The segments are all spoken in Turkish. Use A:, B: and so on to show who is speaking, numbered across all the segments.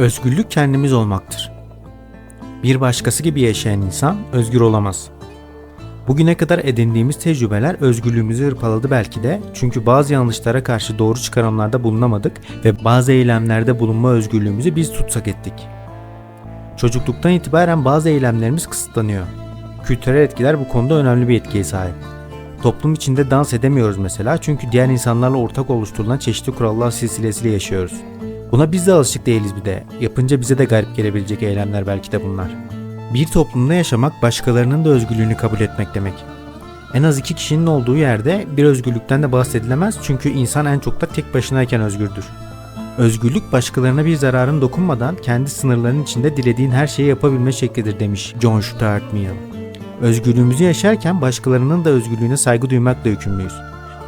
A: Özgürlük kendimiz olmaktır. Bir başkası gibi yaşayan insan özgür olamaz. Bugüne kadar edindiğimiz tecrübeler özgürlüğümüzü hırpaladı belki de çünkü bazı yanlışlara karşı doğru çıkarımlarda bulunamadık ve bazı eylemlerde bulunma özgürlüğümüzü biz tutsak ettik. Çocukluktan itibaren bazı eylemlerimiz kısıtlanıyor. Kültürel etkiler bu konuda önemli bir etkiye sahip. Toplum içinde dans edemiyoruz mesela çünkü diğer insanlarla ortak oluşturulan çeşitli kurallar silsilesiyle yaşıyoruz. Buna biz de alışık değiliz bir de. Yapınca bize de garip gelebilecek eylemler belki de bunlar. Bir toplumda yaşamak başkalarının da özgürlüğünü kabul etmek demek. En az iki kişinin olduğu yerde bir özgürlükten de bahsedilemez çünkü insan en çok da tek başınayken özgürdür. Özgürlük başkalarına bir zararın dokunmadan kendi sınırların içinde dilediğin her şeyi yapabilme şeklidir demiş John Stuart Mill. Özgürlüğümüzü yaşarken başkalarının da özgürlüğüne saygı duymakla yükümlüyüz.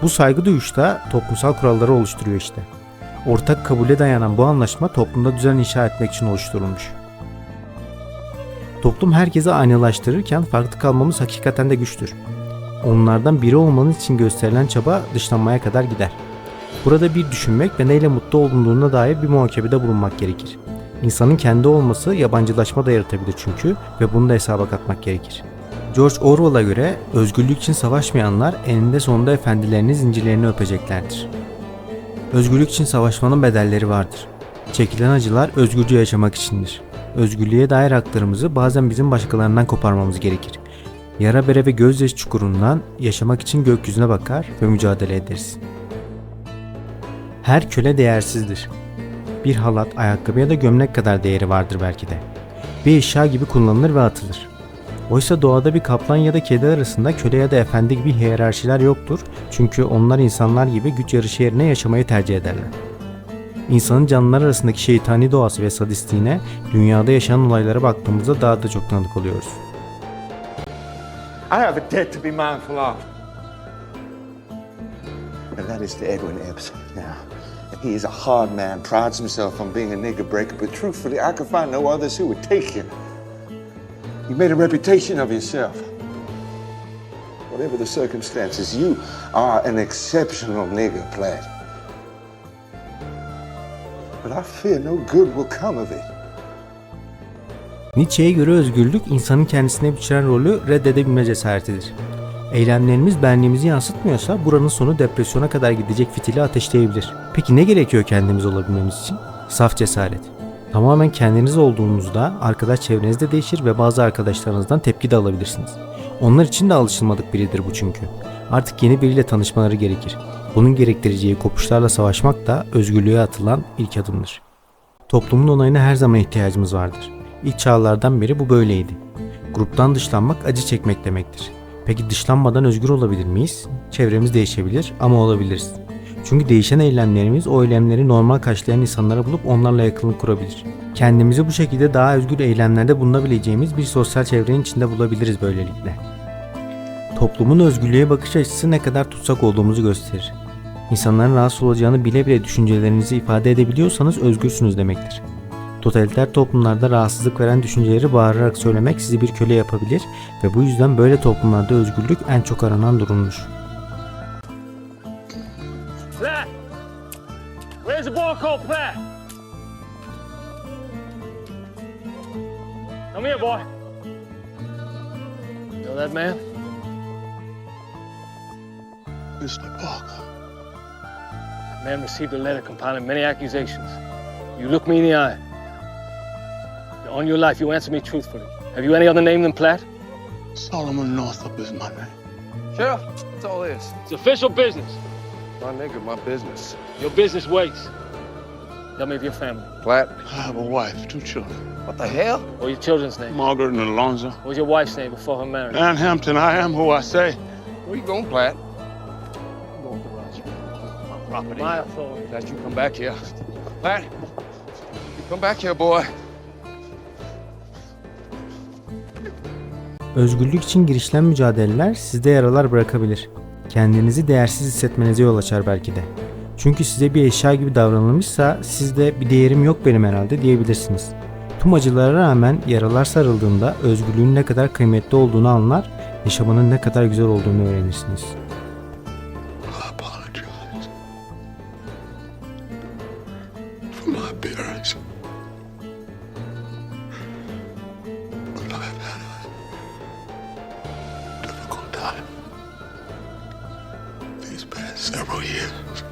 A: Bu saygı duyuş da toplumsal kuralları oluşturuyor işte. Ortak kabule dayanan bu anlaşma toplumda düzen inşa etmek için oluşturulmuş. Toplum herkesi aynılaştırırken farklı kalmamız hakikaten de güçtür. Onlardan biri olmanız için gösterilen çaba dışlanmaya kadar gider. Burada bir düşünmek ve neyle mutlu olunduğuna dair bir muhakebede bulunmak gerekir. İnsanın kendi olması yabancılaşma da yaratabilir çünkü ve bunu da hesaba katmak gerekir. George Orwell'a göre özgürlük için savaşmayanlar eninde sonunda efendilerinin zincirlerini öpeceklerdir. Özgürlük için savaşmanın bedelleri vardır. Çekilen acılar özgürce yaşamak içindir. Özgürlüğe dair haklarımızı bazen bizim başkalarından koparmamız gerekir. Yara bere ve gözyaşı çukurundan yaşamak için gökyüzüne bakar ve mücadele ederiz. Her köle değersizdir. Bir halat, ayakkabı ya da gömlek kadar değeri vardır belki de. Bir eşya gibi kullanılır ve atılır. Oysa doğada bir kaplan ya da kedi arasında köle ya da efendi gibi hiyerarşiler yoktur. Çünkü onlar insanlar gibi güç yarışı yerine yaşamayı tercih ederler. İnsanın canlılar arasındaki şeytani doğası ve sadistliğine dünyada yaşanan olaylara baktığımızda daha da çok tanıdık oluyoruz.
B: I have a debt to be mindful of. And that is to Edwin Epps. Now, he is a hard man, prides himself on being a nigger breaker, but truthfully, I could find no others who would take you. You made a reputation of yourself. Whatever the circumstances, you are an exceptional nigger, Platt. But I fear no good will come of it.
A: Nietzsche'ye göre özgürlük insanın kendisine biçilen rolü reddedebilme cesaretidir. Eylemlerimiz benliğimizi yansıtmıyorsa buranın sonu depresyona kadar gidecek fitili ateşleyebilir. Peki ne gerekiyor kendimiz olabilmemiz için? Saf cesaret. Tamamen kendiniz olduğunuzda arkadaş çevreniz de değişir ve bazı arkadaşlarınızdan tepki de alabilirsiniz. Onlar için de alışılmadık biridir bu çünkü. Artık yeni biriyle tanışmaları gerekir. Bunun gerektireceği kopuşlarla savaşmak da özgürlüğe atılan ilk adımdır. Toplumun onayına her zaman ihtiyacımız vardır. İlk çağlardan beri bu böyleydi. Gruptan dışlanmak acı çekmek demektir. Peki dışlanmadan özgür olabilir miyiz? Çevremiz değişebilir ama olabiliriz. Çünkü değişen eylemlerimiz o eylemleri normal karşılayan insanlara bulup onlarla yakınlık kurabilir. Kendimizi bu şekilde daha özgür eylemlerde bulunabileceğimiz bir sosyal çevrenin içinde bulabiliriz böylelikle. Toplumun özgürlüğe bakış açısı ne kadar tutsak olduğumuzu gösterir. İnsanların rahatsız olacağını bile bile düşüncelerinizi ifade edebiliyorsanız özgürsünüz demektir. Totaliter toplumlarda rahatsızlık veren düşünceleri bağırarak söylemek sizi bir köle yapabilir ve bu yüzden böyle toplumlarda özgürlük en çok aranan durumdur.
C: Come here, boy. You know that man?
B: Mr. Parker.
C: That man received a letter compiling many accusations. You look me in the eye. On your life, you answer me truthfully. Have you any other name than Platt?
D: Solomon Northup is my name.
E: Sheriff, what's all this?
C: It's official business.
E: My nigga, my business.
C: Your business waits. Tell me of your family.
E: Platt,
D: I have a wife, two children.
E: what the hell?
C: What are your children's name?
D: Margaret and Alonzo.
C: What was your wife's name before her marriage?
D: Ann Hampton, I am who I say.
E: Where you going, Platt?
D: Going to Rochester. My property.
C: My authority.
E: That you come back here. Platt, you come back here, boy.
A: Özgürlük için girişilen mücadeleler sizde yaralar bırakabilir. Kendinizi değersiz hissetmenize yol açar belki de. Çünkü size bir eşya gibi davranılmışsa sizde bir değerim yok benim herhalde diyebilirsiniz. Tüm acılara rağmen yaralar sarıldığında özgürlüğün ne kadar kıymetli olduğunu anlar, yaşamanın ne kadar güzel olduğunu öğrenirsiniz.
D: several years.